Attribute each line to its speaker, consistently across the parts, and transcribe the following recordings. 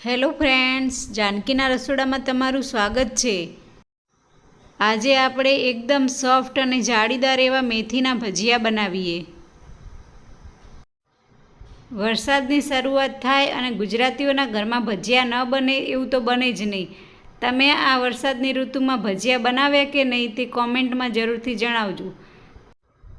Speaker 1: Hello friends, જાનકીના રસોડામાં તમારું સ્વાગત છે. આજે આપણે એકદમ સોફ્ટ અને જાળીદાર એવા મેથીના ભજીયા બનાવીએ. વરસાદની શરૂઆત થાય અને ગુજરાતીઓના ઘરમાં ભજીયા ન બને એવું તો બને જ નહીં. તમે આ વરસાદની ઋતુમાં ભજીયા બનાવ્યા કે નહીં તે કોમેન્ટમાં જરૂરથી જણાવજો.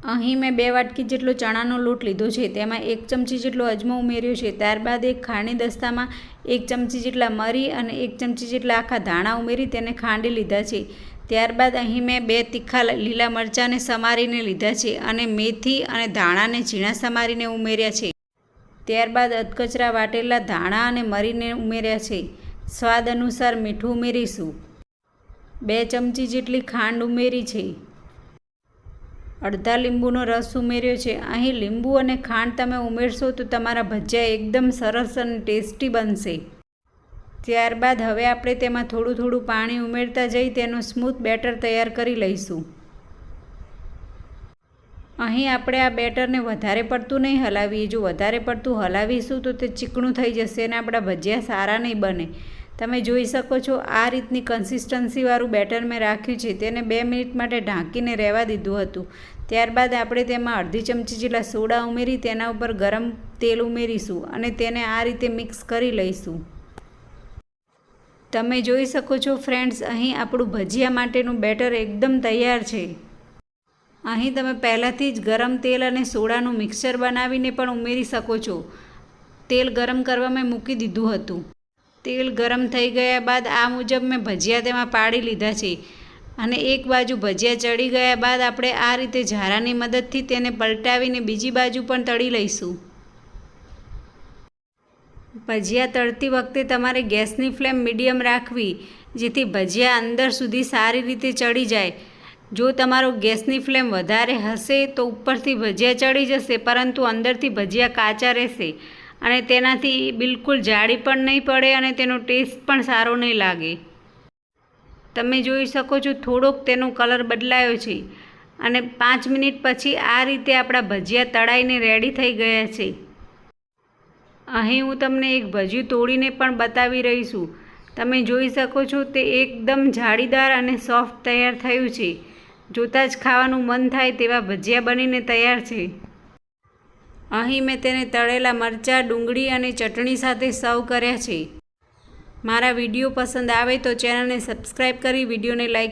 Speaker 1: અહીં મેં બે વાટકી જેટલો ચણાનો લોટ લીધો છે. તેમાં એક ચમચી જેટલો અજમો ઉમેર્યો છે. ત્યારબાદ એક ખાંડી દસ્તામાં એક ચમચી જેટલા મરી અને એક ચમચી જેટલા આખા ધાણા ઉમેરી તેને ખાંડી લીધા છે. ત્યારબાદ અહીં મેં બે તીખા લીલા મરચાંને સમારીને લીધા છે અને મેથી અને ધાણાને ઝીણા સમારીને ઉમેર્યા છે. ત્યારબાદ અધકચરા વાટેલા ધાણા અને મરીને ઉમેર્યા છે. સ્વાદ અનુસાર મીઠું ઉમેરીશું. બે ચમચી જેટલી ખાંડ ઉમેરી છે. અડધા લીંબુનો રસ ઉમેર્યો છે. અહીં લીંબુ અને ખાંડ તમે ઉમેરશો તો તમારા ભજીયા એકદમ સરસ અને ટેસ્ટી બનશે. ત્યારબાદ હવે આપણે તેમાં થોડું થોડું પાણી ઉમેરતા જઈ તેનું સ્મૂથ બેટર તૈયાર કરી લઈશું. અહીં આપણે આ બેટરને વધારે પડતું નહીં હલાવીએ. જો વધારે પડતું હલાવીશું તો તે ચીકણું થઈ જશે અને આપણા ભજીયા સારા નહીં બને. તમે જોઈ શકો છો, આ રીતની કન્સિસ્ટન્સીવાળું બેટર મેં રાખ્યું છે. તેને બે મિનિટ માટે ઢાંકીને રહેવા દીધું હતું. ત્યારબાદ આપણે તેમાં અડધી ચમચી જેટલા સોડા ઉમેરી, તેના ઉપર ગરમ તેલ ઉમેરીશું અને તેને આ રીતે મિક્સ કરી લઈશું. તમે જોઈ શકો છો ફ્રેન્ડ્સ અહીં આપણું ભજીયા માટેનું બેટર એકદમ તૈયાર છે. અહીં તમે પહેલાંથી જ ગરમ તેલ અને સોડાનું મિક્સર બનાવીને પણ ઉમેરી શકો છો. તેલ ગરમ કરવા મેં મૂકી દીધું હતું. તેલ ગરમ થઈ ગયા બાદ આ મુજબ મેં ભજીયા તેમાં પાડી લીધા છે. અને એક બાજુ ભજીયા ચડી ગયા બાદ આપણે આ રીતે ઝારાની મદદથી તેને પલટાવીને બીજી બાજુ પણ તળી લઈશું. ભજીયા તળતી વખતે તમારે ગેસની ફ્લેમ મીડિયમ રાખવી, જેથી ભજીયા અંદર સુધી સારી રીતે ચડી જાય. જો તમારો ગેસની ફ્લેમ વધારે હશે તો ઉપરથી ભજીયા ચડી જશે, પરંતુ અંદરથી ભજીયા કાચા રહેશે. અને તેનાથી બિલકુલ જાડી પણ નહીં પડે અને તેનો ટેસ્ટ પણ સારો નહીં લાગે. તમે જોઈ શકો છો થોડોક તેનો કલર બદલાયો છે અને પાંચ મિનિટ પછી આ રીતે આપણા ભજીયા તળાઈને રેડી થઈ ગયા છે. અહીં હું તમને એક ભજીયું તોડીને પણ બતાવી રહી છું. તમે જોઈ શકો છો તે એકદમ જાળીદાર અને સોફ્ટ તૈયાર થયું છે. જોતાં જ ખાવાનું મન થાય તેવા ભજીયા બનીને તૈયાર છે. અહીં મેં તેને તળેલા મરચાં, ડુંગળી અને ચટણી સાથે સર્વ કર્યા છે. મારા વીડિયો પસંદ આવે તો ચેનલને સબસ્ક્રાઈબ કરી, વિડીયોને લાઈક